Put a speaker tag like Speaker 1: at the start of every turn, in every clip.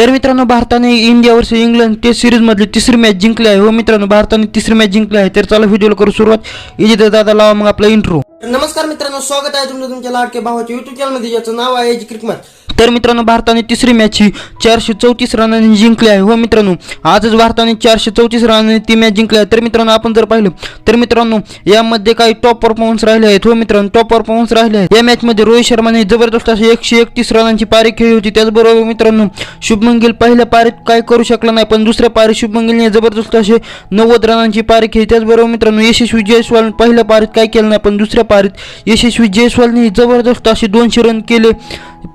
Speaker 1: तर मित्रांनो भारताने इंडिया वर्ष इंग्लंड टेस्ट सिरीजमधली तिसरी मॅच जिंकली आहे. हो मित्रांनो भारताने तिसरी मॅच जिंकली आहे. तर चला व्हिडिओला करू सुरुवात. इजित दादा लावा मग आपला इंट्रो
Speaker 2: नमस्कार मित्रांनो स्वागत आहे तुमचं तुमच्या लाडके भावाच्या युट्यूब चॅनलमध्ये ज्याचं नाव आहे एज क्रिकमॅट
Speaker 1: तर मित्रांनो भारताने तिसरी मॅच ही चारशे चौतीस रनांनी जिंकली आहे. हो मित्रांनो आजच भारताने चारशे चौतीस रनांनी ती मॅच जिंकली आहे. तर मित्रांनो आपण जर पाहिलं तर मित्रांनो यामध्ये काही टॉप परफॉर्मन्स राहिले आहेत. हो मित्रांनो टॉप परफॉर्मन्स राहिले आहेत. या मॅचमध्ये रोहित शर्माने जबरदस्त अशी एकशे एकतीस रनांची पारी खेळली होती. त्याचबरोबर हो मित्रांनो शुभमन गिल पहिल्या पारीत काय करू शकला नाही पण दुसऱ्या पारीत शुभमन गिलने जबरदस्त असे नव्वद रनांची पारी खेळली. त्याचबरोबर हो मित्रांनो यशस्वी जयस्वाल पहिल्या पारीत काय केलं नाही पण दुसऱ्या पारीत यशस्वी जयस्वालने जबरदस्त असे दोनशे रन केले.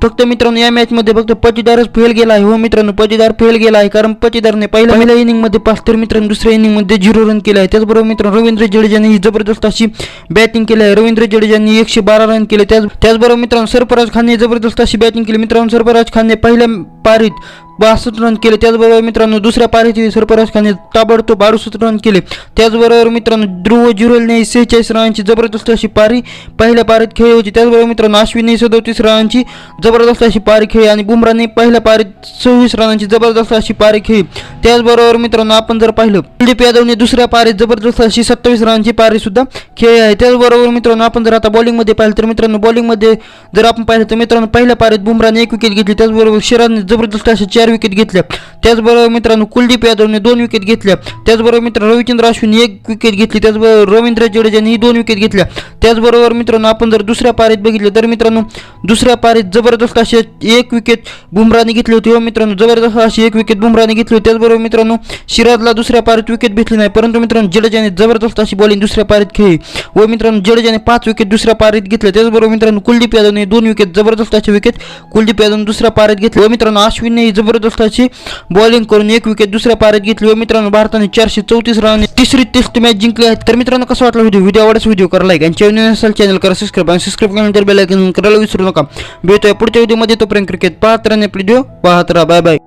Speaker 1: फक्त मित्रांनो या मॅचमध्ये फक्त पटीदारच फेल गेला आहे. हो मित्रांनो पटीदार फेल गेला आहे. कारण पटीदारने पहिल्या पहिल्या इनिंगमध्ये पाच तर मित्रांनो दुसऱ्या इनिंगमध्ये झिरो रन केले आहे. त्याचबरोबर मित्रांनो रवींद्र जडेजाने ही जबरदस्त अशी बॅटिंग केली आहे. रवींद्र जडेजांनी एकशे बारा रन केले. त्याच त्याचबरोबर मित्रांनो सरफराज खानने जबरदस्त अशी बॅटिंग केली. मित्रांनो सरफराज खानने पहिल्या पारीत बासष्ट रन केले. त्याचबरोबर मित्रांनो दुसऱ्या पारीची सरफराज खानने ताबडतोब अडुसष्ट रन केले. त्याचबरोबर मित्रांनो ध्रुव जुरेलने सेहेचाळीस रनांची जबरदस्त अशी पारी पहिल्या पारीत खेळली होती. त्याचबरोबर मित्रांनो अश्विनने सदोतीस रनांची जबरदस्त अशी पारी खेळली आणि बुमराने पहिल्या पारीत सव्वीस रनांची जबरदस्त अशी पारी खेळली. त्याचबरोबर मित्रांनो आपण जर पाहिलं कुलदीप यादवने दुसऱ्या पारीत जबरदस्त अशी सत्तावीस रनांची पारी सुद्धा खेळली आहे. त्याचबरोबर मित्रांनो आपण जर आता बॉलिंगमध्ये पाहिलं तर मित्रांनो बॉलिंगमध्ये जर आपण पाहिलं तर मित्रांनो पहिल्या पारीत बुमराने एक विकेट घेतली. त्याचबरोबर शिराने जबरदस्त चार चार विकेट घेतल्या त्याचबरोबर मित्रांनो कुलदीप यादवने दोन विकेट घेतल्या. त्याचबरोबर मित्रांनो रविचंद्र अश्विन एक विकेट घेतली. त्याचबरोबर रवींद्र जडेजाने दोन विकेट घेतल्या. त्याचबरोबर मित्रांनो आपण जर दुसऱ्या पारीत बघितलं तर मित्रांनो दुसऱ्या पारीत जबरदस्त असे एक विकेट बुमराने घेतली होती. व मित्रांनो जबरदस्त अशी एक विकेट बुमराने घेतली होती. त्याचबरोबर मित्रांनो सिराजला दुसऱ्या पारीत विकेट भेटली नाही. परंतु मित्रांनो जडेजाने जबरदस्त अशी बॉलिंग दुसऱ्या पारीत खेळली. व मित्रांनो जडेजाने पाच विकेट दुसऱ्या पारीत घेतल्या. त्याचबरोबर मित्रांनो कुलदीप यादवने दोन विकेट जबरदस्त अशी विकेट कुलदीप यादवने दुसऱ्या पारीत घेतली. व मित्रांनो अश्विनने जबरदस्त अशी बॉलिंग करून एक विकेट दुसऱ्या पारत घेतली. व मित्रांनो भारताने चारशे चौतीस रनाने तिसरी टेस्ट मॅच जिंकली आहे. तर मित्रांनो कसं वाटलं व्हिडिओ? व्हिडिओ आवडच व्हिडिओ करा लाईक आणि चॅनल असेल चॅनल करा सबस्क्राईब आणि सबस्क्राईब केल्यानंतर बेल आयकॉन करायला विसरू नका. भेटूया पुढच्या व्हिडिओमध्ये तोपर्यंत क्रिकेट पाहत राहणे व्हिडिओ पाहत राहा. Bye bye